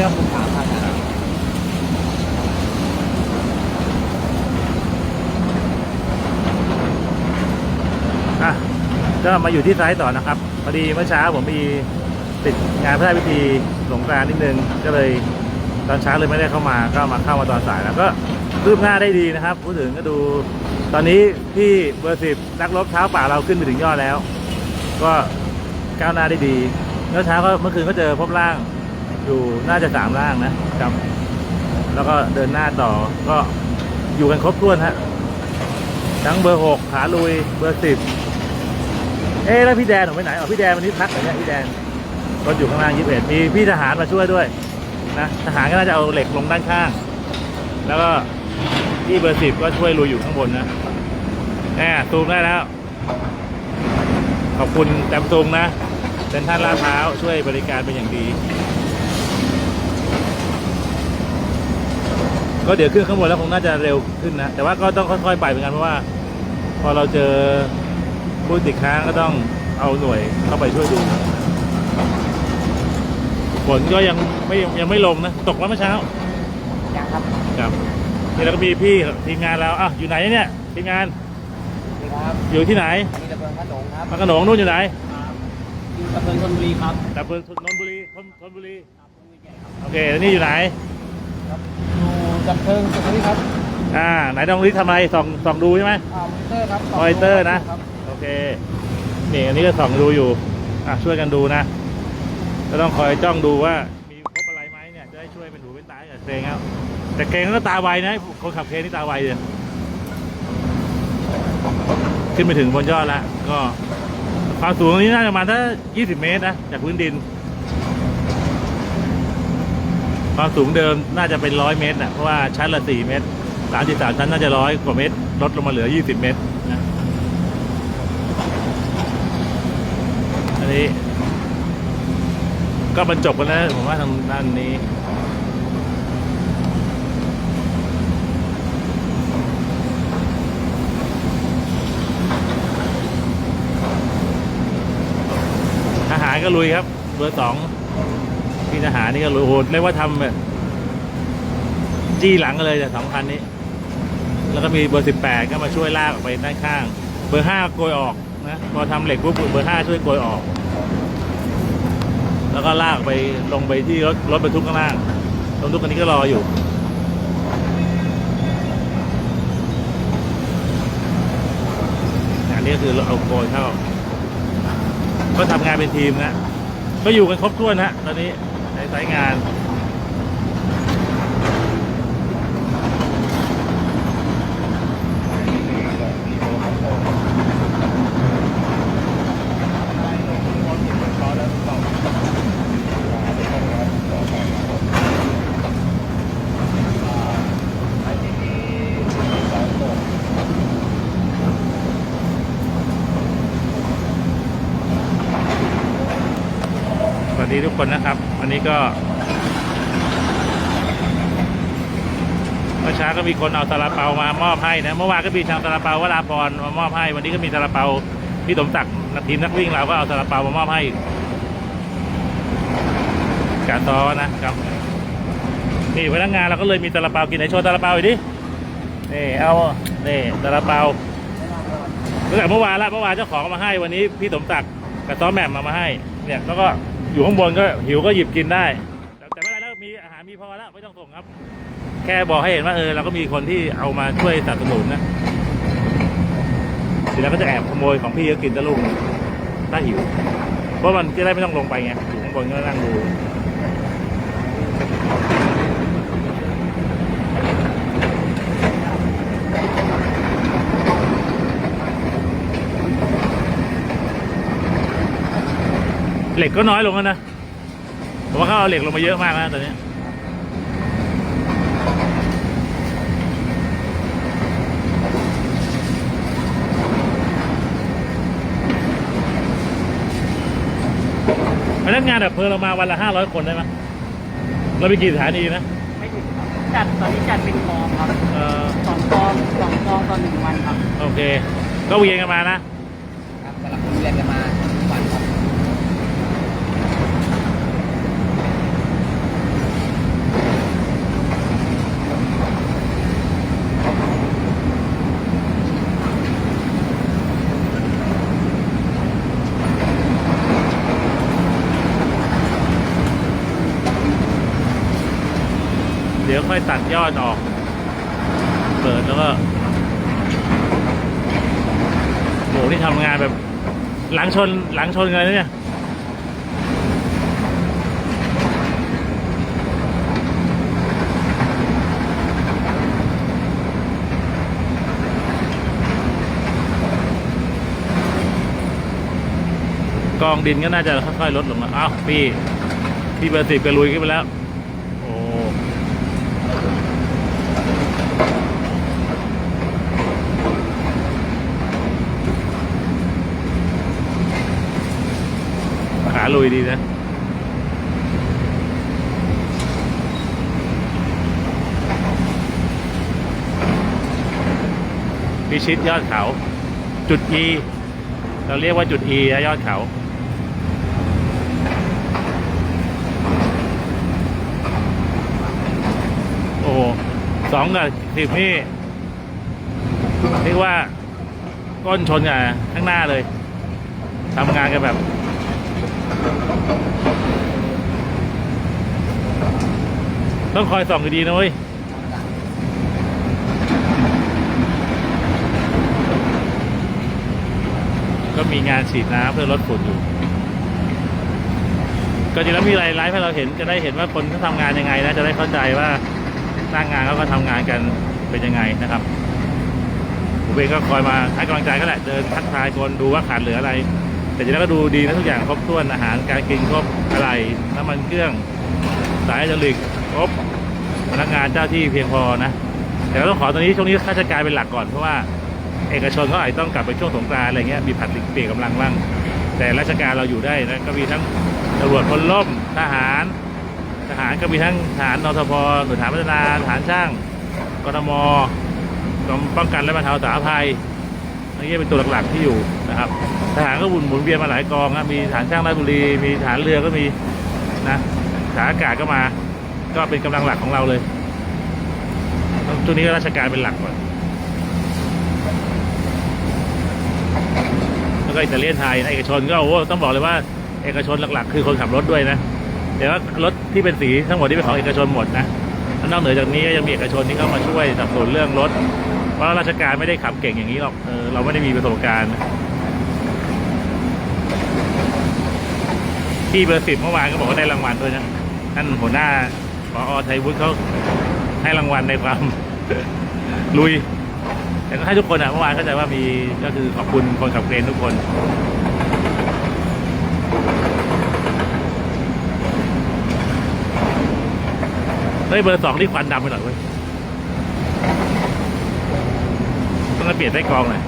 นี้ผมถามพันนะอะก็มาอยู่ที่ไซต์ต่อนะครับพอดีเมื่อเช้าผมมีติดงานพระราชพิธีสงกรานต์นิดนึงก็เลยตอนเช้าเลยไม่ได้เข้ามาก็มาเข้ามาตอนสายแล้วก็รืบหน้าได้ดีนะครับพูดถึงก็ดู ตอนนี้ที่เบอร์สิบนักรบเท้าป่าเราขึ้นไปถึงยอดแล้ว ก็ก้าวหน้าได้ดีเมื่อเช้าก็เมื่อคืนก็เจอพบร่าง อยู่น่าจะสามร่างนะครับ แล้วก็เดินหน้าต่อก็อยู่กันครบถ้วนฮะทั้งเบอร์หกขาลุยเบอร์สิบเอ๊ะแล้วพี่แดนผมไปไหนอ๋อพี่แดนวันนี้พักเหรอเนี่ยพี่แดนรถอยู่ข้างล่างยี่สิบเอ็ดมีพี่ทหารมาช่วยด้วยนะทหารก็น่าจะเอาเหล็กลงด้านข้าง แล้วก็พี่เบอร์สิบก็ช่วยลุยอยู่ข้างบนนะแหมซูมได้แล้ว ขอบคุณแต้มซูมนะเป็นท่านลาดพร้าวช่วยบริการเป็นอย่างดี ก็เดี๋ยวขึ้นข้างบนแล้วคงน่าจะเร็วขึ้นนะ แต่ว่าก็ต้องค่อยๆไปเหมือนกันเพราะว่า พอเราเจอผู้ติดค้างก็ต้องเอาหน่วยเข้าไปช่วยดูฝนก็ยังไม่ยังไม่ลงนะตกแล้วเมื่อเช้ายังครับครับนี่แล้วก็มีพี่ทีมงานเราอะอยู่ไหนเนี่ยทีมงานนี่ครับอยู่ที่ไหนอันนี้ตะเบิงพระสงฆ์ครับพระโขนงนู่นอยู่ไหนอยู่ตะเบิงธนบุรีครับแต่เพิ่นนนทบุรีธนธนบุรีโอเคแล้วนี่อยู่ไหนอยู่ ตะเบิงตะเบิงครับอ่าไหนต้องรีส่องอะไรส่องส่องดูใช่ไหมอ่ามอนิเตอร์ครับมอนิเตอร์นะครับโอเค นี่อันนี้ก็ส่องดูอยู่อะช่วยกันดูนะก็ต้องคอยจ้องดูว่ามีพบอะไรไหมเนี่ยจะได้ช่วยเป็นหูเป็นตาให้กับเกรงครับแต่เกรงเขาก็ตาไวนะคนขับเครนนี่ตาไวเลยขึ้นไปถึงบนยอดแล้วก็ความสูงตรงนี้น่าจะประมาณถ้า 20 เมตรนะจากพื้นดิน ความสูงเดิมน่าจะเป็นร้อยเมตรนะเพราะว่าชั้นละ4เมตรสามสิบสามชั้นน่าจะร้อยกว่าเมตร ลดลงมาเหลือ20เมตรนะอันนี้ ก็บรรจบกันแล้วผมว่าทางด้านนี้ทหารก็ลุยครับ เบอร์สอง พี่ทหารนี่ก็ลุยโหดเรียกว่าทำแบบจี้หลังกันเลยแต่สองคันนี้ แล้วก็มีเบอร์สิบแปดก็มาช่วยลากออกไปด้านข้าง เบอร์ห้าโกยออกนะพอทำเหล็กปุ๊บเบอร์ห้าช่วยโกยออก แล้วก็ลากไปลงไปที่รถรถบรรทุกข้างล่างรถบรรทุกคันนี้ก็รออยู่อันนี้ก็คือเราเอาโกยเข้า ก็ทำงานเป็นทีมนะก็อยู่กันครบถ้วนนะตอนนี้ ในสายงาน สวัส ดีทุกคนนะครับ วันนี้ก็เมื่อเช้าก็มีคนเอาซาลาเปามามอบให้นะเมื่อวานก็มีทางซาลาเปาวราพรมามอบให้ วันนี้ก็มีซาลาเปาพี่สมศักดิ์นักทีมนักวิ่งเราก็เอาซาลาเปามามอบให้การตอนะครับนี่พนักงานเราก็เลยมีซาลาเปากินไหนโชว์ซาลาเปาอีกดินี่เอานี่ซาลาเปาตั้งแต่เมื่อวานละเมื่อวานเจ้าของมาให้วันนี้พี่สมศักดิ์กับต้อแหม่มมามาให้ เนี่ยแล้วก็ อยู่ข้างบนก็หิวก็หยิบกินได้ แต่ไม่เป็นไรแล้วมีอาหารมีพอแล้วไม่ต้องส่งครับ แค่บอกให้เห็นว่าเออเราก็มีคนที่เอามาช่วยสนับสนุนนะทีแล้วก็จะแอบขโมยของพี่ก็กินตะลุงถ้าหิว เพราะมันจะได้ไม่ต้องลงไปไงอยู่ข้างบนก็นั่งดู เหล็กก็น้อยลงแล้วนะผมว่าเขาเอาเหล็กลงมาเยอะมากนะตอนนี้พนักงานแบบเพลิงเรามาวันละห้าร้อยคนได้ไหมเราไปกี่สถานีนะ ไม่ถึงครับจัดตอนนี้จัดเป็นกองครับเออ สองกองสองกองต่อหนึ่งวันครับ โอเค ก็เวียนกันมานะ ครับสลับเรียนกันมาทุกวันครับ ดี๋ยวค่อยตัดยอดออก เปิดแล้วก็โหนี่ทำงานแบบ หลังชนหลังชนกันเลยเนี่ยกองดินก็น่าจะค่อยๆลดลงมาอ้าวพี่ พี่เบอร์สิบก็ลุยขึ้นไปแล้ว โอ้ขา ลุยดีนะพิชิตยอดเขา จุด E เราเรียกว่าจุด E นะยอดเขา โอ้สองกับสิบนี่เรียกว่าก้นชนกับข้างหน้าเลยทำงานกันแบบ ต้องคอยส่องดีๆนะเว้ยก็มีงานฉีดน้ำเพื่อลดฝุ่นอยู่ ก็จริงแล้วมีอะไรไลฟ์ให้เราเห็นจะได้เห็นว่าคนเขาทำงานยังไงนะจะได้เข้าใจว่าหน้างานเขาก็ทำงานกันเป็นยังไงนะครับผมเองก็คอยมาให้กำลังใจก็แหละเดินทักทายคนดูว่าขาดเหลืออะไร แต่จริงแล้วก็ดูดีนะทุกอย่างครบถ้วนอาหารการกินครบอะไรน้ำมันเครื่องสายไฮดรอลิกครบพนักงานเจ้าที่เพียงพอนะ แต่ต้องขอตอนนี้ช่วงนี้ข้าราชการเป็นหลักก่อนเพราะว่าเอกชนเขาอาจจะต้องกลับไปช่วงสงกรานต์อะไรเงี้ยมีผัดเปลี่ยนกำลังบ้างแต่ราชการเราอยู่ได้นะก็มีทั้งตำรวจพลร่มทหาร ทหารก็มีทั้งทหารนทพหน่วยทหารพัฒนาทหารช่างกรทมกรมป้องกันและบรรเทาสาธารณภัย นี่เป็นตัวหลักๆที่อยู่นะครับทหารก็หมุนหมุนเวียนมาหลายกองนะมีฐานช่างราชบุรี มีฐานเรือก็มีนะฐานอากาศก็มา ก็เป็นกำลังหลักของเราเลยช่วงนี้ก็ราชการเป็นหลักก่อนแล้วก็อิตาเลียนไทยนะเอกชนก็โอ้โหต้องบอกเลยว่าเอกชนหลักๆ คือคนขับรถด้วยนะแต่ว่ารถที่เป็นสีทั้งหมดที่เป็นของเอกชนหมดนะ นอกเหนือจากนี้ก็ยังมีเอกชนที่เข้ามาช่วยสนับสนุนเรื่องรถเพราะราชการไม่ได้ขับเก่งอย่างนี้หรอกเออเราไม่ได้มีประสบการณ์ที่เบอร์สิบเมื่อวานก็บอกว่าได้รางวัลด้วยนะท่านหัวหน้าปอไทยวุฒิเขาให้รางวัลในความ ลุย แต่ก็ให้ทุกคนอะเมื่อวานเข้าใจว่ามีก็คือขอบคุณคนขับเครนทุกคน เฮ้ยเบอร์สองนี่ควันดำไปหน่อยเว้ยต้องมาเปลี่ยนไส้กรองหน่อย